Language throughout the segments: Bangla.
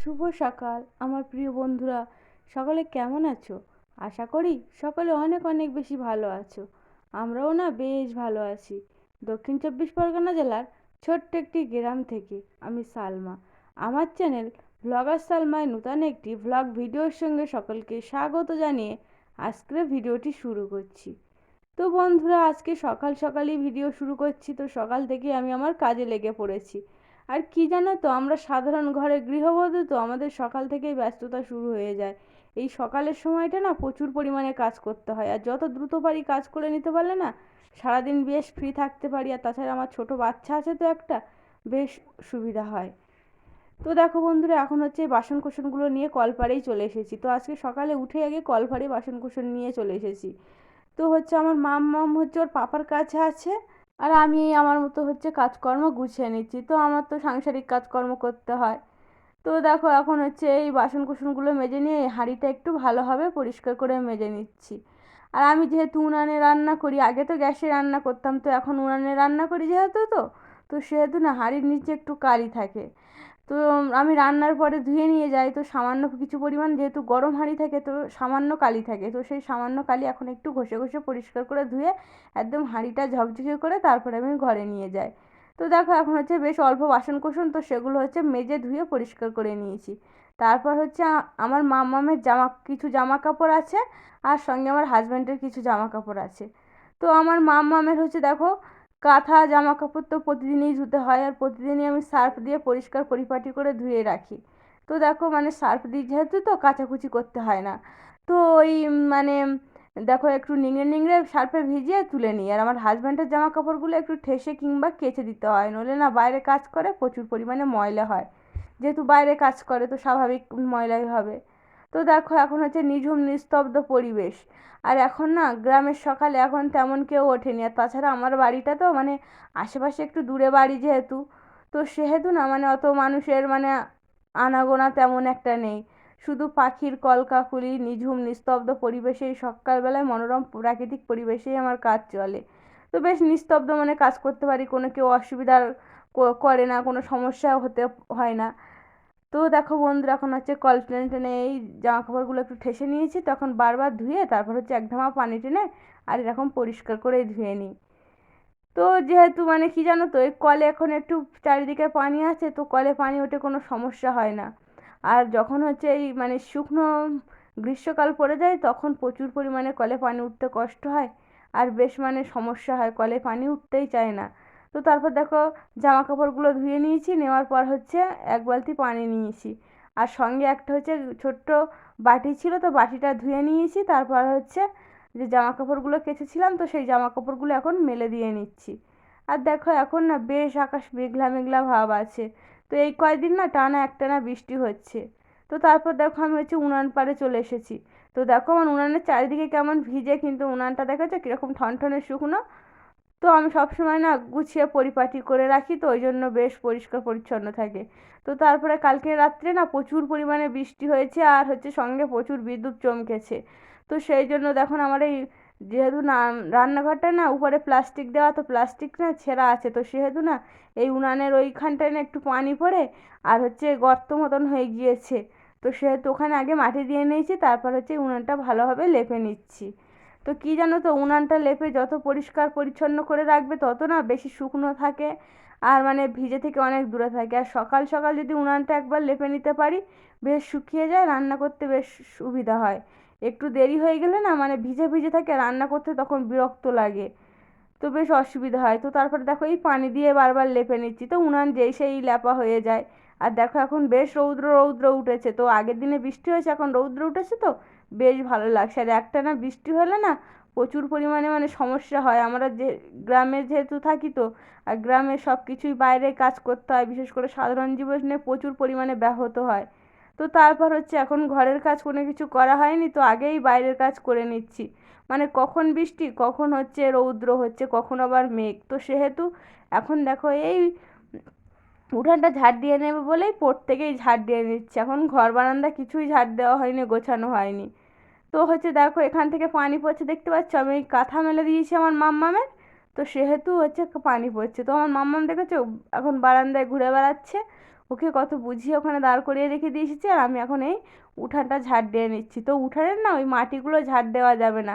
শুভ সকাল, আমার প্রিয় বন্ধুরা। সকলে কেমন আছো? আশা করি সকলে অনেক অনেক বেশি ভালো আছো। আমরাও না বেশ ভালো আছি। দক্ষিণ চব্বিশ পরগনা জেলার ছোট্ট একটি গ্রাম থেকে আমি সালমা। আমার চ্যানেল ভ্লগার সালমায় নূতন একটি ভ্লগ ভিডিওর সঙ্গে সকলকে স্বাগত জানিয়ে আজকের ভিডিওটি শুরু করছি। তো বন্ধুরা, আজকে সকাল সকালই ভিডিও শুরু করছি। তো সকাল থেকে আমি আমার কাজে লেগে পড়েছি। আর কি জানো তো, আমরা সাধারণ ঘরে গৃহবধূ তো আমাদের সকাল থেকেই ব্যস্ততা শুরু হয়ে যায়। এই সকালের সময়টা না প্রচুর পরিমাণে কাজ করতে হয়। আর যত দ্রুত পারি কাজ করে নিতে পারলে না, সারাদিন বেশ ফ্রি থাকতে পারি। আর তাছাড়া আমার ছোট বাচ্চা আছে তো একটা, বেশ সুবিধা হয়। তো দেখো বন্ধুরা, এখন হচ্ছে বাসন কোসনগুলো নিয়ে কলপাড়েই চলে এসেছি। তো আজকে সকালে উঠে আগে কলপাড়ে বাসন কোসন নিয়ে চলে এসেছি। তো হচ্ছে আমার মাম মাম হচ্ছে ওর পাপার কাছে আছে। আর আমি আমার মতো হচ্ছে কাজকর্ম গুছিয়ে নিচ্ছি। তো আমার তো সাংসারিক কাজকর্ম করতে হয়। তো দেখো এখন হচ্ছে এই বাসন কুসনগুলো মেজে নিয়ে হাঁড়িটা একটু ভালোভাবে পরিষ্কার করে মেজে নিচ্ছি। আর আমি যেহেতু উনানে রান্না করি, আগে তো গ্যাসে রান্না করতাম, তো এখন উনানে রান্না করি যেহেতু তো তো সেহেতু না হাঁড়ির নিচে একটু কালি থাকে। তো আমি রান্নার পরে ধুয়ে নিয়ে যাই। তো সামান্য কিছু পরিমাণ যেহেতু গরম হাঁড়ি থাকে, তো সামান্য কালি থাকে। তো সেই সামান্য কালি এখন একটু ঘষে ঘষে পরিষ্কার করে ধুয়ে একদম হাঁড়িটা ঝকঝকে করে তারপরে আমি ঘরে নিয়ে যাই। তো দেখো এখন হচ্ছে বেশ অল্প বাসন কোসন তো সেগুলো হচ্ছে মেজে ধুয়ে পরিষ্কার করে নিয়েছি। তারপর হচ্ছে আমার মামামের জামা, কিছু জামা কাপড় আছে, আর সঙ্গে আমার হাজব্যান্ডের কিছু জামা কাপড় আছে। তো আমার মামামের হচ্ছে দেখো কাঁথা জামা কাপড় তো প্রতিদিনই ধুতে হয় আর প্রতিদিনই আমি সার্ফ দিয়ে পরিষ্কার পরিপাটি করে ধুয়ে রাখি। তো দেখো মানে সার্ফ দিয়ে যেহেতু তো কাচাকুচি করতে হয় না, তো ওই মানে দেখো একটু নিংড়ে নিংড়ে সার্ফে ভিজিয়ে তুলে নিই। আর আমার হাজব্যান্ডের জামা কাপড়গুলো একটু ঠেসে কিংবা কেচে দিতে হয়, নইলে না বাইরে কাজ করে প্রচুর পরিমাণে ময়লা হয়। যেহেতু বাইরে কাজ করে তো স্বাভাবিক ময়লাই হবে। তো দেখো এখন হচ্ছে নিঝুম, নিস্তব্ধ পরিবেশ। আর এখন না গ্রামের সকালে এখন তেমন কেউ ওঠেনি। আর তাছাড়া আমার বাড়িটা তো মানে আশেপাশে একটু দূরে বাড়ি যেহেতু, তো সেহেতু না মানে অত মানুষের মানে আনাগোনা তেমন একটা নেই। শুধু পাখির কলকাকুলি, নিঝুম, নিস্তব্ধ পরিবেশে এই সকালবেলায় মনোরম প্রাকৃতিক পরিবেশেই আমার কাজ চলে। তো বেশ নিস্তব্ধ মানে কাজ করতে পারি, কোনো কেউ অসুবিধার করে না, কোনো সমস্যা হতে, হয় না। তো দেখো বন্ধুরা, এখন হচ্ছে কল টেনে টেনে এই জামা কাপড়গুলো একটু ঠেসে নিয়েছি, তখন বারবার ধুয়ে তারপর হচ্ছে এক ধামা পানি টেনে আর এরকম পরিষ্কার করে ধুয়ে নিই। তো যেহেতু মানে কি জানো তো, এই কলে এখন একটু চারিদিকে পানি আছে, তো কলে পানি ওঠে কোনো সমস্যা হয় না। আর যখন হচ্ছে এই মানে শুকনো গ্রীষ্মকাল পড়ে যায়, তখন প্রচুর পরিমাণে কলে পানি উঠতে কষ্ট হয়। আর বেশ মানে সমস্যা হয়, কলে পানি উঠতেই চায় না। তো তারপর দেখো জামা কাপড়গুলো ধুয়ে নিয়েছি, নেওয়ার পর হচ্ছে এক বালতি পানি নিয়েছি। আর সঙ্গে একটা হচ্ছে ছোট্ট বাটি ছিল, তো বাটিটা ধুয়ে নিয়েছি। তারপর হচ্ছে যে জামা কাপড়গুলো কেচেছিলাম, তো সেই জামা কাপড়গুলো এখন মেলে দিয়ে নিচ্ছি। আর দেখো এখন না বেশ আকাশ মেঘলা মেঘলা ভাব আছে। তো এই কয়দিন না টানা একটানা বৃষ্টি হচ্ছে। তো তারপর দেখো আমি হচ্ছে উনান পাড়ে চলে এসেছি। তো দেখো আমার উনানের চারিদিকে কেমন ভিজে, কিন্তু উনানটা দেখেছ কীরকম ঠনঠনে শুকনো? তো আমি সবসময় না গুছিয়ে পরিপাটি করে রাখি তো ওই জন্য বেশ পরিষ্কার পরিচ্ছন্ন থাকে। তো তারপরে কালকে রাত্রে না প্রচুর পরিমাণে বৃষ্টি হয়েছে আর হচ্ছে সঙ্গে প্রচুর বিদ্যুৎ চমকেছে। তো সেই জন্য দেখুন আমার এই যেহেতু না, রান্নাঘরটা না উপরে প্লাস্টিক দেওয়া, তো প্লাস্টিক না ছেঁড়া আছে। তো সেহেতু না এই উনানের ওইখানটায় না একটু পানি পড়ে আর হচ্ছে গর্ত মতন হয়ে গিয়েছে। তো সেহেতু ওখানে আগে মাটি দিয়ে নিয়েছি, তারপর হচ্ছে উনানটা ভালোভাবে লেপে নিচ্ছি। তো কী জানো তো, উনানটা লেপে যত পরিষ্কার পরিচ্ছন্ন করে রাখবে, তত না বেশি শুকনো থাকে আর মানে ভিজে থেকে অনেক দূরে থাকে। আর সকাল সকাল যদি উনানটা একবার লেপে নিতে পারি, বেশ শুকিয়ে যায়, রান্না করতে বেশ সুবিধা হয়। একটু দেরি হয়ে গেলে না মানে ভিজে ভিজে থাকে, রান্না করতে তখন বিরক্ত লাগে। তো বেশ অসুবিধা হয়। তো তারপরে দেখো এই পানি দিয়ে বারবার লেপে নিচ্ছি। তো উনান যেই সেই লেপা হয়ে যায়। আর দেখো এখন বেশ রৌদ্র রৌদ্র উঠেছে। তো আগের দিনে বৃষ্টি হয়েছে, এখন রৌদ্র উঠেছে তো বেশ ভালো লাগছে। আর একটা না বৃষ্টি হলে না প্রচুর পরিমাণে মানে সমস্যা হয়। আমরা যে গ্রামে যেহেতু থাকি তো, আর গ্রামে সব কিছুই বাইরে কাজ করতে হয়। বিশেষ করে সাধারণ জীবনে প্রচুর পরিমাণে ব্যাহত হয়। তো তারপর হচ্ছে এখন ঘরের কাজ কোনো কিছু করা হয়নি তো আগেই বাইরের কাজ করে নিচ্ছি। মানে কখন বৃষ্টি, কখন হচ্ছে রৌদ্র হচ্ছে, কখন আবার মেঘ। তো সেহেতু এখন দেখো এই উঠানটা ঝাড় দিয়ে নেবে বলেই প্রত্যেকেই ঝাড় দিয়ে নিচ্ছে। এখন ঘর বারান্দা কিছুই ঝাড় দেওয়া হয়নি, গোছানো হয়নি। তো হচ্ছে দেখো, এখান থেকে পানি পড়ছে, দেখতে পাচ্ছ? আমি কাঁথা মেলে দিয়েছি আমার মাম্মামের। তো সেহেতু হচ্ছে পানি পড়ছে। তো আমার মাম্মাম দেখেছ? এখন বারান্দায় ঘুরে বেড়াচ্ছে। ওকে কত বুঝিয়ে ওখানে দাঁড় করিয়ে রেখে দিয়ে এসেছি। আর আমি এখন এই উঠানটা ঝাড় দিয়ে নিচ্ছি। তো উঠানের না ওই মাটিগুলো ঝাড় দেওয়া যাবে না।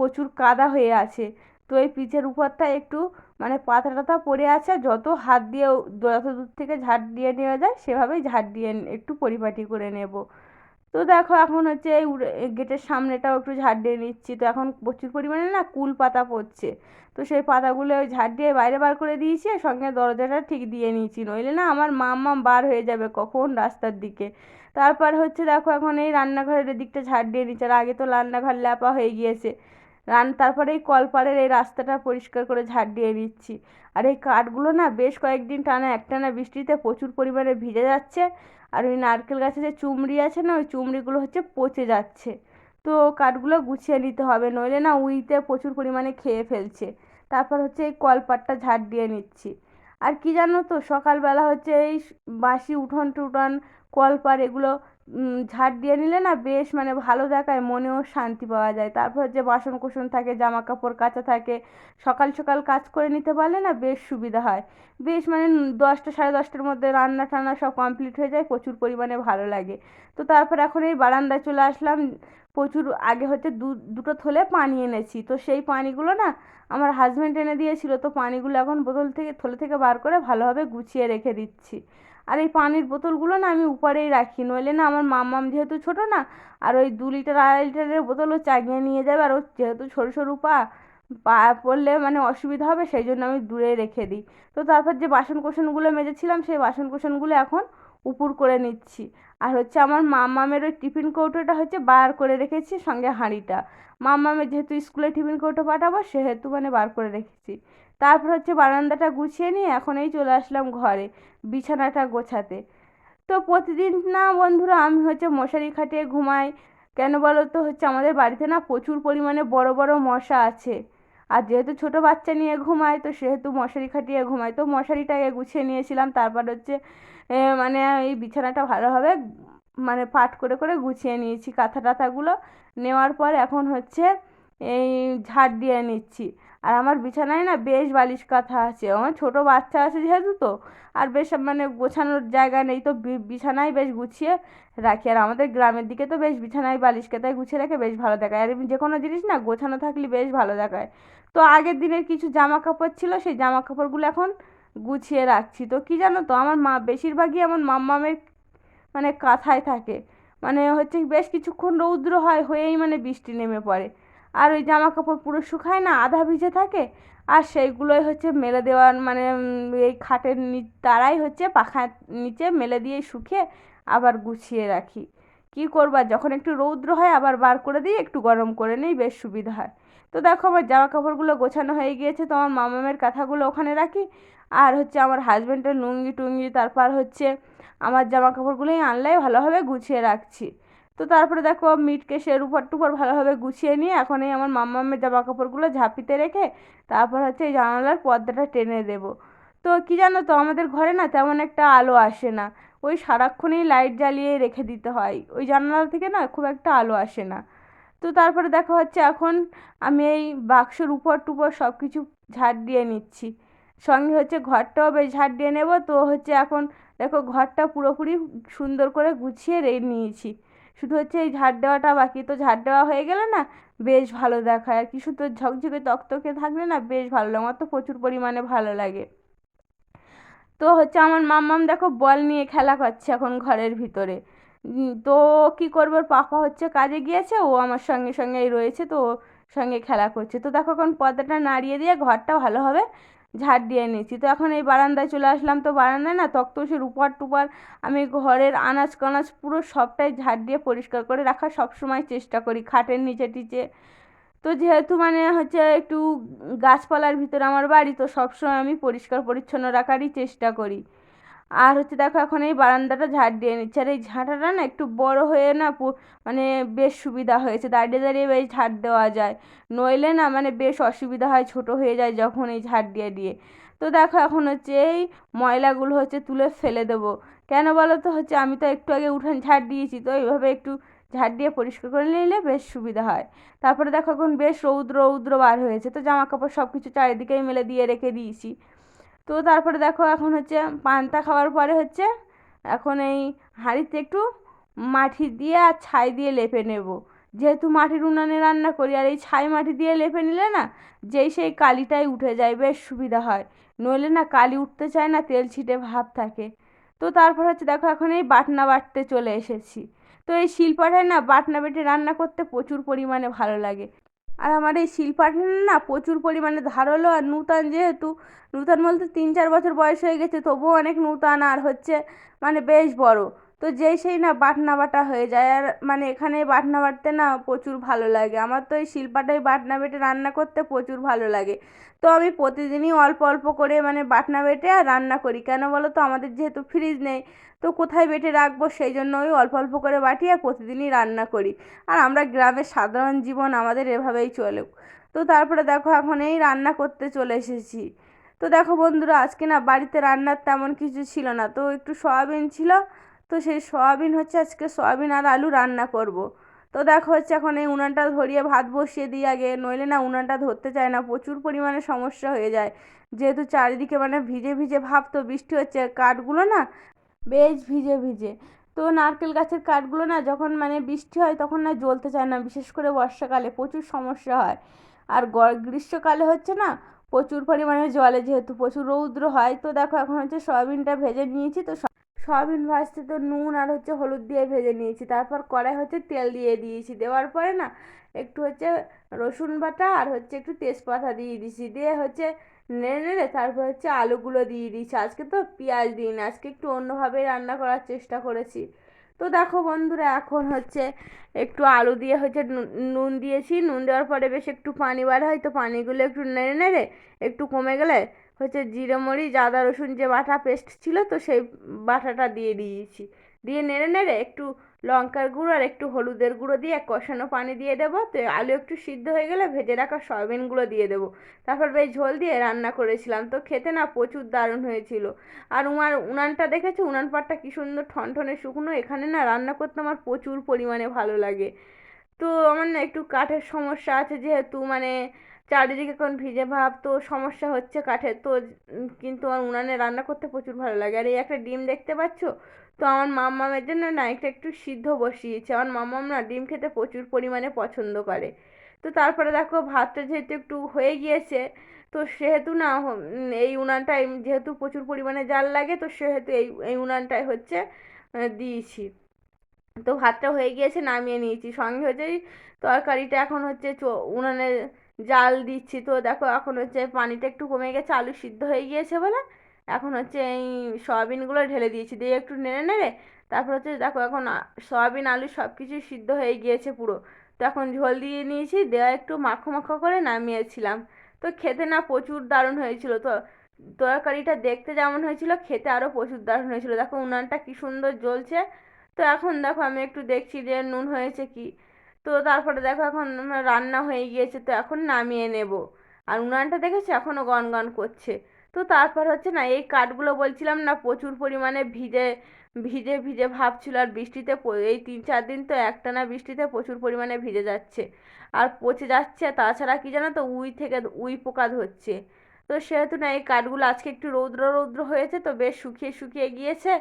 প্রচুর কাদা হয়ে আছে। তো এই পিচের উপরটা একটু মানে পাতা টাতা পড়ে আছে। যত হাত দিয়ে যত দূর থেকে ঝাড় দিয়ে নেওয়া যায়, সেভাবেই ঝাড় দিয়ে একটু পরিপাটি করে নেব। তো দেখো এখন হচ্ছে এই গেটের সামনেটাও একটু ঝাড় দিয়ে নিচ্ছি। তো এখন প্রচুর পরিমাণে না কুল পাতা পড়ছে। তো সেই পাতাগুলো ওই ঝাড় দিয়ে বাইরে বার করে দিয়েছি আর সঙ্গে দরজাটা ঠিক দিয়ে নিয়েছি। নইলে না আমার মাম বার হয়ে যাবে কখন রাস্তার দিকে। তারপর হচ্ছে দেখো এখন এই রান্নাঘরের দিকটা ঝাড় দিয়ে নিচ্ছে। আর আগে তো রান্নাঘর ল্যাপা হয়ে গিয়েছে। রান, তারপরে এই কলপাড়ের এই রাস্তাটা পরিষ্কার করে ঝাড় দিয়ে নিচ্ছি। আর এই কাঠগুলো না বেশ কয়েকদিন টানা একটানা বৃষ্টিতে প্রচুর পরিমাণে ভিজে যাচ্ছে। আর ওই নারকেল গাছে যে চুমড়ি আছে না, ওই চুমড়িগুলো হচ্ছে পচে যাচ্ছে। তো কাঠগুলো গুছিয়ে নিতে হবে, নইলে না উইতে প্রচুর পরিমাণে খেয়ে ফেলছে। তারপর হচ্ছে এই কলপাটটা ঝাড় দিয়ে নিচ্ছি। আর কি জানো তো, সকালবেলা হচ্ছে এই বাসি উঠোন টুঠোন কলপার এগুলো ঝাড় দিয়ে নিলে না বেশ মানে ভালো দেখায়, মনেও শান্তি পাওয়া যায়। তারপর যে বাসন কোসন থাকে জামা কাপড় কাচা থাকে, সকাল সকাল কাজ করে নিতে পারলে না বেশ সুবিধা হয়। বেশ মানে দশটা সাড়ে দশটার মধ্যে রান্না টান্না সব কমপ্লিট হয়ে যায়, প্রচুর পরিমাণে ভালো লাগে। তো তারপর এখন এই বারান্দায় চলে আসলাম, প্রচুর আগে হচ্ছে দু, দুটো থলে পানি এনেছি। তো সেই পানিগুলো না আমার হাজব্যান্ড এনে দিয়েছিল, তো পানিগুলো এখন বোতল থেকে, থলে থেকে বার করে ভালোভাবে গুছিয়ে রেখে দিচ্ছি। আর এই পানির বোতলগুলো না আমি উপরেই রাখি, নইলে না আমার মাম্মাম যেহেতু ছোট না, আর ওই দু লিটার, আড়াই লিটারের বোতলও চাগিয়ে নিয়ে যাবে, আর ও যেহেতু সরু সরু পা পা পড়লে মানে অসুবিধা হবে, সেই জন্য আমি দূরে রেখে দিই। তো তারপর যে বাসন কোসনগুলো মেজেছিলাম, সেই বাসন কোসনগুলো এখন উপুর করে নিচ্ছি। আর হচ্ছে আমার মামামের ওই টিফিন কৌটোটা হচ্ছে বার করে রেখেছি সঙ্গে হাঁড়িটা। মামামের যেহেতু স্কুলে টিফিন কৌটো পাঠাবো, সেহেতু মানে বার করে রেখেছি। তারপর হচ্ছে বারান্দাটা গুছিয়ে নিয়ে এখন এই চলে আসলাম ঘরে বিছানাটা গোছাতে। তো প্রতিদিন না বন্ধুরা আমি হচ্ছে মশারি খাটিয়ে ঘুমাই। কেন বলো তো হচ্ছে আমাদের বাড়িতে না প্রচুর পরিমাণে বড় বড় মশা আছে। আর যেহেতু ছোটো বাচ্চা নিয়ে ঘুমায়, তো সেহেতু মশারি খাটিয়ে ঘুমায়। তো মশারিটাকে গুছিয়ে নিয়েছিলাম, তারপর হচ্ছে মানে এই বিছানাটা ভালোভাবে মানে পাট করে করে গুছিয়ে নিয়েছি। কাঁথা টাথাগুলো নেওয়ার পর এখন হচ্ছে এই ঝাড় দিয়ে নিচ্ছি। আর আমার বিছানায় না বেশ বালিশ কাঁথা আছে। আমার ছোটো বাচ্চা আছে যেহেতু তো, আর বেশ মানে গোছানোর জায়গা নেই তো বিছানায় বেশ গুছিয়ে রাখি। আর আমাদের গ্রামের দিকে তো বেশ বিছানায় বালিশ কাঁথায় গুছিয়ে রাখে, বেশ ভালো দেখায়। আর যে কোনো জিনিস না গোছানো থাকলে বেশ ভালো দেখায়। তো আগের দিনের কিছু জামা কাপড় ছিল, সেই জামা কাপড়গুলো এখন গুছিয়ে রাখছি। তো কী জানো তো, আমার মা বেশিরভাগই আমার মাম্মামের মানে কাঁথায় থাকে। মানে হচ্ছে বেশ কিছুক্ষণ রৌদ্র হয়, হয়েই মানে বৃষ্টি নেমে পড়ে। আর ওই জামা কাপড় পুরো শুকায় না, আধা ভিজে থাকে। আর সেইগুলোই হচ্ছে মেলে দেওয়ার মানে এই খাটের তারাই হচ্ছে পাখার নিচে মেলে দিয়ে শুকিয়ে আবার গুছিয়ে রাখি। কী করবা, যখন একটু রৌদ্র হয় আবার বার করে দিই, একটু গরম করে নিই, বেশ সুবিধা হয়। তো দেখো আমার জামা কাপড়গুলো গোছানো হয়ে গিয়েছে, তো আমার মামামের কাঁথাগুলো ওখানে রাখি। আর হচ্ছে আমার হাজব্যান্ডের লুঙ্গি টুঙ্গি, তারপর হচ্ছে আমার জামা কাপড়গুলোই আনলাই ভালোভাবে গুছিয়ে রাখছি। তো তারপরে দেখো মিটকেসের উপর টুপর ভালোভাবে গুছিয়ে নিয়ে এখন এই আমার মাম্মামের জামা কাপড়গুলো ঝাঁপিতে রেখে তারপর হচ্ছে এই জানালার পর্দাটা টেনে দেবো। তো কী জানো তো আমাদের ঘরে না তেমন একটা আলো আসে না। ওই সারাক্ষণই লাইট জ্বালিয়ে রেখে দিতে হয়। ওই জানালা থেকে না খুব একটা আলো আসে না। তো তারপরে দেখা হচ্ছে এখন আমি এই বাক্সর উপর টুপর সব কিছু ঝাড় দিয়ে নিচ্ছি। সঙ্গে হচ্ছে ঘরটাও বেশ ঝাড় দিয়ে নেব। তো হচ্ছে এখন দেখো ঘরটা পুরোপুরি সুন্দর করে গুছিয়ে রে, নিয়েছি। শুধু হচ্ছে এই ঝাড় দেওয়াটা বাকি। তো ঝাড় দেওয়া হয়ে গেলে না বেশ ভালো দেখায়। আর কি শুধু ঝকঝকে তকতকে থাকলে না বেশ ভালো লাগে। আমার তো প্রচুর পরিমাণে ভালো লাগে। তো হচ্ছে আমার মাম্মাম দেখো বল নিয়ে খেলা করছে এখন ঘরের ভিতরে। তো কী করব? পাপা হচ্ছে কাজে গিয়েছে। ও আমার সঙ্গে সঙ্গেই রয়েছে। তো সঙ্গে খেলা করছে। তো দেখো এখন পর্দাটা নাড়িয়ে দিয়ে ঘরটা ভালোভাবে ঝাড় দিয়ে নিয়েছি তো এখন এই বারান্দায় চলে আসলাম। তো বারান্দায় না তক্তসের উপর টুপার আমি ঘরের আনাজ কানাজ পুরো সবটাই ঝাড় দিয়ে পরিষ্কার করে রাখার সবসময় চেষ্টা করি খাটের নিচে টিচে। তো যেহেতু মানে হচ্ছে একটু গাছপালার ভিতরে আমার বাড়ি, তো সবসময় আমি পরিষ্কার পরিচ্ছন্ন রাখারই চেষ্টা করি। আর হচ্ছে দেখো এখন এই বারান্দাটা ঝাড় দিয়ে নিচ্ছে। আর এই ঝাঁটাটা না একটু বড় হয়ে না মানে বেশ সুবিধা হয়েছে। দাঁড়িয়ে দাঁড়িয়ে বেশ ঝাড় দেওয়া যায়। নইলে না মানে বেশ অসুবিধা হয়, ছোট হয়ে যায় যখন এই ঝাড় দিয়ে দিয়ে। তো দেখো এখন হচ্ছে এই ময়লাগুলো হচ্ছে তুলে ফেলে দেবো। কেন বলো তো? হচ্ছে আমি তো একটু আগে উঠান ঝাড় দিয়েছি, তো এইভাবে একটু ঝাড় দিয়ে পরিষ্কার করে নিলে বেশ সুবিধা হয়। তারপরে দেখো এখন বেশ রৌদ্র রৌদ্র বার হয়েছে। তো জামা কাপড় সব কিছু চারিদিকেই মেলে দিয়ে রেখে দিয়েছি। তো তারপরে দেখো এখন হচ্ছে পান্তা খাওয়ার পরে হচ্ছে এখন এই হাঁড়িতে একটু মাটি দিয়ে আর ছাই দিয়ে লেপে নেব। যেহেতু মাটির উনানে রান্না করি আর এই ছাই মাটি দিয়ে লেপে নিলে না যেই সেই কালিটাই উঠে যায়, বেশ সুবিধা হয়। নইলে না কালি উঠতে চায় না, তেল ছিটে ভাব থাকে। তো তারপর হচ্ছে দেখো এখন এই বাটনা বাটতে চলে এসেছি। তো এই শিলপাটায় না বাটনা বেটে রান্না করতে প্রচুর পরিমাণে ভালো লাগে। আর আমার এই শিলপাটা না প্রচুর পরিমাণে ধারালো আর নূতন যেহেতু, নূতন বলতে তিন চার বছর বয়স হয়ে গেছে, তবুও অনেক নূতন আর হচ্ছে মানে বেশ বড়। তো যেই সেই না বাটনা বাটা হয়ে যায়। আর মানে এখানে বাটনা বাটতে না প্রচুর ভালো লাগে। আমার তো এই শিলপাটায় বাটনা বেটে রান্না করতে প্রচুর ভালো লাগে। তো আমি প্রতিদিনই অল্প অল্প করে মানে বাটনা বেটে আর রান্না করি। কেন বলো তো? আমাদের যেহেতু ফ্রিজ নেই, তো কোথায় বেটে রাখব? সেই জন্য ওই অল্প অল্প করে বাটি আর প্রতিদিনই রান্না করি। আর আমরা গ্রামের সাধারণ জীবন আমাদের এভাবেই চলে তো তারপরে দেখো এখন এই রান্না করতে চলে এসেছি। তো দেখো বন্ধুরা, আজকে না বাড়িতে রান্নার তেমন কিছু ছিল না। তো একটু সয়াবিন ছিল তো সেই সয়াবিন হচ্ছে আজকে সয়াবিন আর আলু রান্না করব। তো দেখো হচ্ছে এখন এই উনানটা ধরিয়ে ভাত বসিয়ে দিই আগে, নইলে না উনানটা ধরতে চায় না, প্রচুর পরিমাণে সমস্যা হয়ে যায়। যেহেতু চারিদিকে মানে ভিজে ভিজে ভাব তো, বৃষ্টি হচ্ছে, কাঠগুলো না বেশ ভিজে ভিজে। তো নারকেল গাছের কাঠগুলো না যখন মানে বৃষ্টি হয় তখন না জ্বলতে চায় না, বিশেষ করে বর্ষাকালে প্রচুর সমস্যা হয়। আর গ্রীষ্মকালে হচ্ছে না প্রচুর পরিমাণে জলে, যেহেতু প্রচুর রৌদ্র হয়, তো দেখো এখন হচ্ছে সয়াবিনটা ভেজে নিয়েছি, তো সয়াবিন ভাজতে তো নুন আর হচ্ছে হলুদ দিয়ে ভেজে নিয়েছি। তারপর কড়াই হচ্ছে তেল দিয়ে দিয়েছি। দেওয়ার পরে না, একটু হচ্ছে রসুন বাটা আর হচ্ছে একটু তেজপাতা দিয়ে দিয়েছি। দিয়ে হচ্ছে নেড়ে নেড়ে তারপর হচ্ছে আলুগুলো দিয়ে দিয়েছি। আজকে তো পেঁয়াজ দিন আজকে একটু অন্যভাবে রান্না করার চেষ্টা করেছি। তো দেখো বন্ধুরা, এখন হচ্ছে একটু আলু দিয়ে হচ্ছে নুন দিয়েছি। নুন দেওয়ার পরে বেশ একটু পানি বার হয়। তো পানিগুলো একটু নেড়ে নেড়ে একটু কমে গেলে হচ্ছে জিরে মরিচ, আদা, রসুন যে বাটা পেস্ট ছিল তো সেই বাটাটা দিয়ে দিয়েছি। দিয়ে নেড়ে নেড়ে একটু লঙ্কার গুঁড়ো আর একটু হলুদের গুঁড়ো দিয়ে কষানো পানি দিয়ে দেবো। তো আলু একটু সিদ্ধ হয়ে গেলে ভেজে রাখা সয়াবিনগুলো দিয়ে দেবো। তারপর বেশ ঝোল দিয়ে রান্না করেছিলাম। তো খেতে না প্রচুর দারুণ হয়েছিল। আর উনার উনানটা দেখেছ? উনান পাটটা কী সুন্দর ঠনঠনে শুকনো। এখানে না রান্না করতে আমার প্রচুর পরিমাণে ভালো লাগে। তো আমার না একটু কাঠের সমস্যা আছে যেহেতু মানে চারিদিকে এখন ভিজে ভাব, তো সমস্যা হচ্ছে কাঠের। তো কিন্তু আমার উনানে রান্না করতে প্রচুর ভালো লাগে। আর এই একটা ডিম দেখতে পাচ্ছ? তো আমার মাম্মামের জন্য না একটা একটু সিদ্ধ বসিয়েছে। আমার মাম্মাম না ডিম খেতে প্রচুর পরিমাণে পছন্দ করে। তো তারপরে দেখো ভাতটা যেহেতু একটু হয়ে গিয়েছে, তো সেহেতু না এই উনানটায় যেহেতু প্রচুর পরিমাণে জাল লাগে, তো সেহেতু এই এই উনানটাই হচ্ছে দিয়েছি। তো ভাতটা হয়ে গিয়েছে, নামিয়ে নিয়েছি। সঙ্গে হচ্ছে তরকারিটা এখন হচ্ছে উনানে জাল দিচ্ছি। তো দেখো এখন হচ্ছে পানিটা একটু কমে গেছে, আলু সিদ্ধ হয়ে গিয়েছে বলে। এখন হচ্ছে এই সয়াবিনগুলো ঢেলে দিয়েছি। দিয়ে একটু নেড়ে নেড়ে তারপর হচ্ছে দেখো এখন সয়াবিন, আলু সব কিছুই সিদ্ধ হয়ে গিয়েছে পুরো। তো এখন ঝোল দিয়ে নিয়েছি, দেওয়া একটু মাখো মাখো করে নামিয়েছিলাম। তো খেতে না প্রচুর দারুণ হয়েছিল। তো তরকারিটা দেখতে যেমন হয়েছিল, খেতে আরও প্রচুর দারুণ হয়েছিল। দেখো উনানটা কী সুন্দর জ্বলছে। তো এখন দেখো আমি একটু দেখছি যে নুন হয়েছে কি। তো তারপরে দেখো এখন রান্না হয়ে গিয়েছে, তো এখন নামিয়ে নেব। আর উনানটা দেখেছি? এখনও গন গন করছে। তো তারপর হচ্ছে না, এই কাঠগুলো বলছিলাম না, প্রচুর পরিমাণে ভিজে ভিজে ভিজে ভাব ছিল। আর বৃষ্টিতে এই তিন চার দিন তো একটানা বৃষ্টিতে প্রচুর পরিমাণে ভিজে যাচ্ছে। আর পচে যাচ্ছে তাছাড়া কি জানো তো, উই থেকে উই পোকা ধরছে। তো সেহেতু না, এই কাঠগুলো আজকে একটু রৌদ্র রৌদ্র হয়েছে তো, বেশ শুকিয়ে শুকিয়ে গিয়েছে।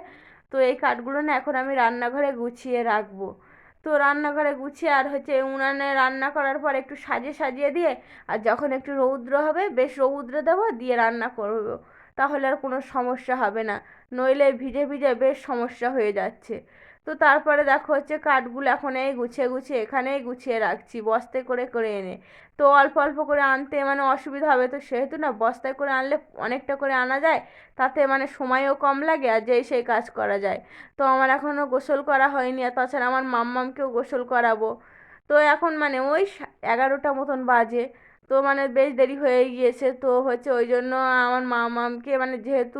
তো এই কাঠগুলো না এখন আমি রান্নাঘরে গুছিয়ে রাখব। তো রান্নাঘরে গুছিয়ে আর হচ্ছে উনানে রান্না করার পর একটু সাজিয়ে সাজিয়ে দিয়ে আর যখন একটু রৌদ্র হবে, বেশ রৌদ্র দেবো, দিয়ে রান্না করব। তাহলে আর কোনো সমস্যা হবে না। নইলে ভিজে ভিজে বেশ সমস্যা হয়ে যাচ্ছে। তো তারপরে দেখো হচ্ছে কাঠগুলো এখন এই গুছিয়ে গুছিয়ে এখানেই গুছিয়ে রাখছি, বস্তায় করে করে এনে। তো অল্প অল্প করে আনতে মানে অসুবিধা হবে। তো সেহেতু না বস্তায় করে আনলে অনেকটা করে আনা যায়, তাতে মানে সময়ও কম লাগে আর যেই সেই কাজ করা যায়। তো আমার এখনও গোসল করা হয়নি আর তাছাড়া আমার মাম্মামকেও গোসল করাবো। তো এখন মানে ওই এগারোটা মতন বাজে। তো মানে বেশ দেরি হয়ে গিয়েছে। তো হচ্ছে ওই জন্য আমার মামামকে মানে যেহেতু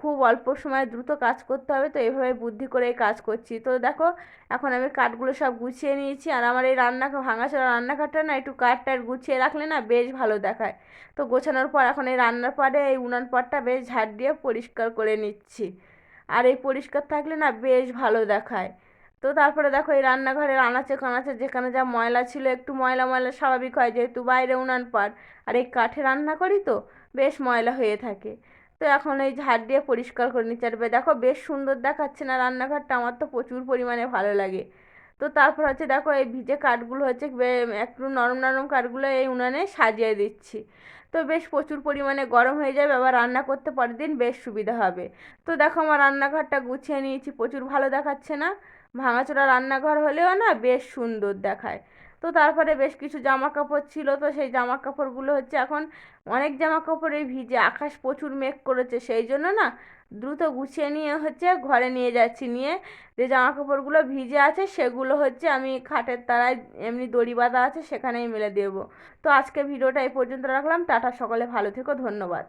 খুব অল্প সময়ে দ্রুত কাজ করতে হবে, তো এভাবে বুদ্ধি করে কাজ করছি। তো দেখো, এখন আমি কাঠগুলো সব গুছিয়ে নিয়েছি, আর আমার এই রান্না ভাঙাচোরা রান্নাঘরটা না একটু কাঠটার গুছিয়ে রাখলে না বেশ ভালো দেখায়। তো গোছানোর পর এখন এই রান্নার পরে এই উনান পরটা বেশ ঝাড় দিয়ে পরিষ্কার করে নিচ্ছি। আর এই পরিষ্কার থাকলে না বেশ ভালো দেখায়। তো তারপরে দেখো এই রান্নাঘরের আনাচে কানাচে যেখানে যা ময়লা ছিল, একটু ময়লা ময়লা স্বাভাবিক হয়, যেহেতু বাইরে উনান পার আর এই কাঠে রান্না করি তো, বেশ ময়লা হয়ে থাকে। তো এখন এই ঝাড় দিয়ে পরিষ্কার করে নিচ্ছে আর বে- দেখো বেশ সুন্দর দেখাচ্ছে না রান্নাঘরটা, আমার তো প্রচুর পরিমাণে ভালো লাগে। তো তারপর হচ্ছে দেখো এই ভিজে কাঠগুলো হচ্ছে একটু নরম নরম কাঠগুলো এই উনানে সাজিয়ে দিচ্ছি। তো বেশ প্রচুর পরিমাণে গরম হয়ে যাবে, আবার রান্না করতে পরের দিন বেশ সুবিধা হবে। তো দেখো আমার রান্নাঘরটা গুছিয়ে নিয়েছি, প্রচুর ভালো দেখাচ্ছে না। ভাঙাচোরা রান্নাঘর হলেও না বেশ সুন্দর দেখায়। তো তারপরে বেশ কিছু জামা কাপড় ছিল, তো সেই জামা কাপড়গুলো হচ্ছে এখন অনেক জামা কাপড়ে ভিজে, আকাশ প্রচুর মেঘ করেছে, সেই জন্য না দ্রুত গুছিয়ে নিয়ে হচ্ছে ঘরে নিয়ে যাচ্ছি। নিয়ে যে জামা কাপড়গুলো ভিজে আছে সেগুলো হচ্ছে আমি খাটের তারায় এমনি দড়ি বাঁধা আছে সেখানেই মেলে দেবো। তো আজকে ভিডিওটা এই পর্যন্ত রাখলাম, টাটা সকলে, ভালো থেকো, ধন্যবাদ।